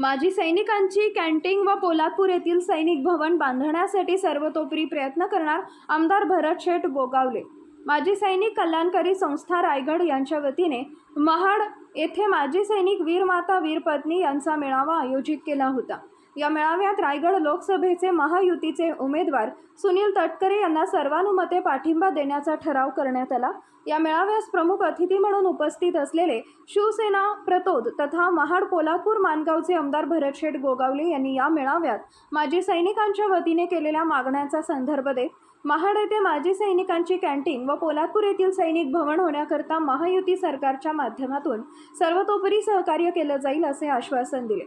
माजी सैनिकांची कॅन्टीन व पोलादपूर येथील सैनिक भवन बांधण्यासाठी सर्वतोपरी प्रयत्न करणार आमदार भरत शेठ गोगावले. माजी सैनिक कल्याणकारी संस्था रायगड यांच्या वतीने महाड येथे माजी सैनिक वीरमाता वीरपत्नी यांचा मेळावा आयोजित केला होता. या मेळाव्यात रायगड लोकसभेचे महायुतीचे उमेदवार सुनील तटकरे यांना सर्वानुमते पाठिंबा देण्याचा ठराव करण्यात आला. या मेळाव्यास प्रमुख अतिथी म्हणून उपस्थित असलेले शिवसेना प्रतोद तथा महाड पोलापूर मानगावचे आमदार भरतशेठ गोगावले यांनी या मेळाव्यात माजी सैनिकांच्या वतीने केलेल्या मागण्यांचा संदर्भ देत महाड येथे माजी सैनिकांची कॅन्टीन व पोलादपूर येथील सैनिक भवन होण्याकरता महायुती सरकारच्या माध्यमातून सर्वतोपरी सहकार्य केलं जाईल असे आश्वासन दिले.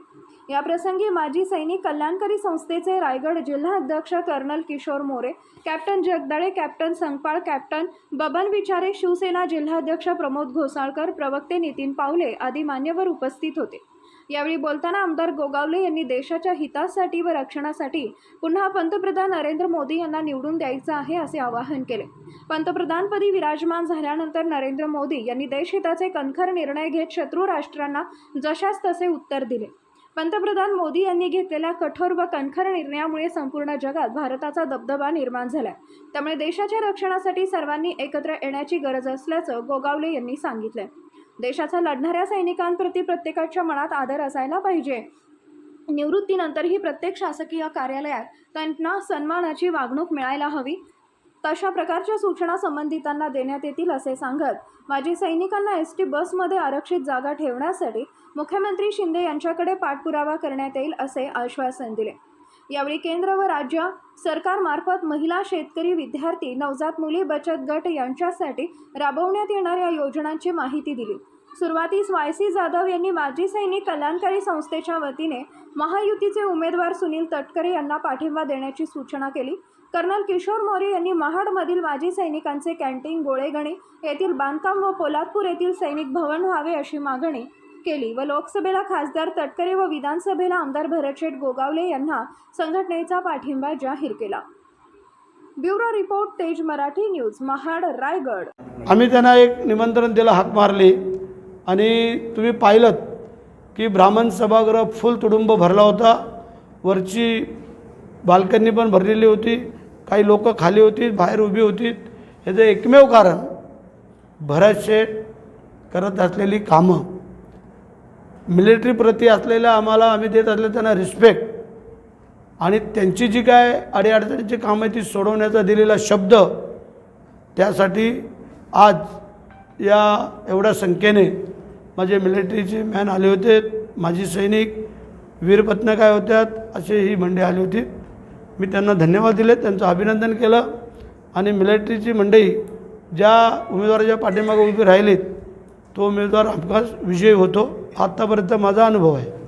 याप्रसंगी माजी सैनिक कल्याणकारी संस्थेचे रायगड जिल्हा अध्यक्ष colonel Kishore More captain Jagdale captain Sangpal captain Baban Vichare Shiv Sena जिल्हाध्यक्ष प्रमोद घोसाळकर प्रवक्ते नितीन पावले आदी मान्यवर उपस्थित होते. यावेळी बोलताना आमदार गोगावले यांनी देशाच्या हितासाठी व रक्षणासाठी पुन्हा पंतप्रधान नरेंद्र मोदी यांना निवडून द्यायचं आहे असे आवाहन केले. पंतप्रधानपदी विराजमान झाल्यानंतर नरेंद्र मोदी यांनी देशहिताचे कणखर निर्णय घेत शत्रू राष्ट्रांना जशास तसे उत्तर दिले. पंतप्रधान मोदी यांनी घेतलेल्या कठोर व कणखर निर्णयामुळे संपूर्ण जगात भारताचा दबदबा निर्माण झालाय. त्यामुळे देशाच्या रक्षणासाठी सर्वांनी एकत्र येण्याची गरज असल्याचं गोगावले यांनी सांगितलं देशाचा लढणाऱ्या सैनिकांप्रती प्रत्येकाच्या मनात आदर असायला पाहिजे. निवृत्तीनंतरही प्रत्येक शासकीय कार्यालयात त्यांना सन्मानाची वागणूक मिळायला हवी. तशा प्रकारच्या सूचना संबंधितांना देण्यात येतील असे सांगत माजी सैनिकांना एस टी बसमध्ये आरक्षित जागा ठेवण्यासाठी मुख्यमंत्री शिंदे यांच्याकडे पाठपुरावा करण्यात येईल असे आश्वासन दिले. यावेळी केंद्र व राज्य सरकारमार्फत महिला शेतकरी विद्यार्थी नवजात मुली बचत गट यांच्यासाठी राबवण्यात येणाऱ्या योजनांची माहिती दिली. सुरुवातीस वाय सी जाधव यांनी माजी सैनिक कल्याणकारी संस्थेच्या वतीने महायुतीचे उमेदवार सुनील तटकरे यांना पाठिंबा देण्याची सूचना केली. कर्नल किशोर मोरे यांनी महाडमधील माजी सैनिकांचे कॅन्टीन गोळेगणी येथील बांधकाम व पोलादपूर येथील सैनिक भवन व्हावे अशी मागणी केली व लोकसभेला खासदार तटकरे व विधानसभेला आमदार भरतशेठ गोगावले यांना संघटनेचा पाठिंबा जाहीर केला. ब्युरो रिपोर्ट तेज मराठी न्यूज महाड रायगड. आम्ही त्यांना एक निमंत्रण दिलं हाक मारली आणि तुम्ही पाहिलं की ब्राह्मण सभागृह फुल तुडुंब भरला होता. वरची बाल्कनी पण भरलेली होती. काही लोक खाली होती बाहेर उभी होती. याचं एकमेव कारण भरत शेठ करत असलेली कामं मिलिटरीप्रती असलेल्या आम्हाला आम्ही देत असले त्यांना रिस्पेक्ट आणि त्यांची जी काय अडीअडचणीची कामं आहे ती सोडवण्याचा दिलेला शब्द त्यासाठी आज या एवढ्या संख्येने माझे मिलिटरीचे मॅन आले होते माझी सैनिक वीरपत्न काय होत्यात असे ही मंडळी आली होती. मी त्यांना धन्यवाद दिले त्यांचं अभिनंदन केलं. आणि मिलिटरीची मंडळी ज्या उमेदवाराच्या पाठीमागे उभी राहिलीत तो उमेदवार हमखास विजयी होतो. आत्तापर्यंत माझा अनुभव आहे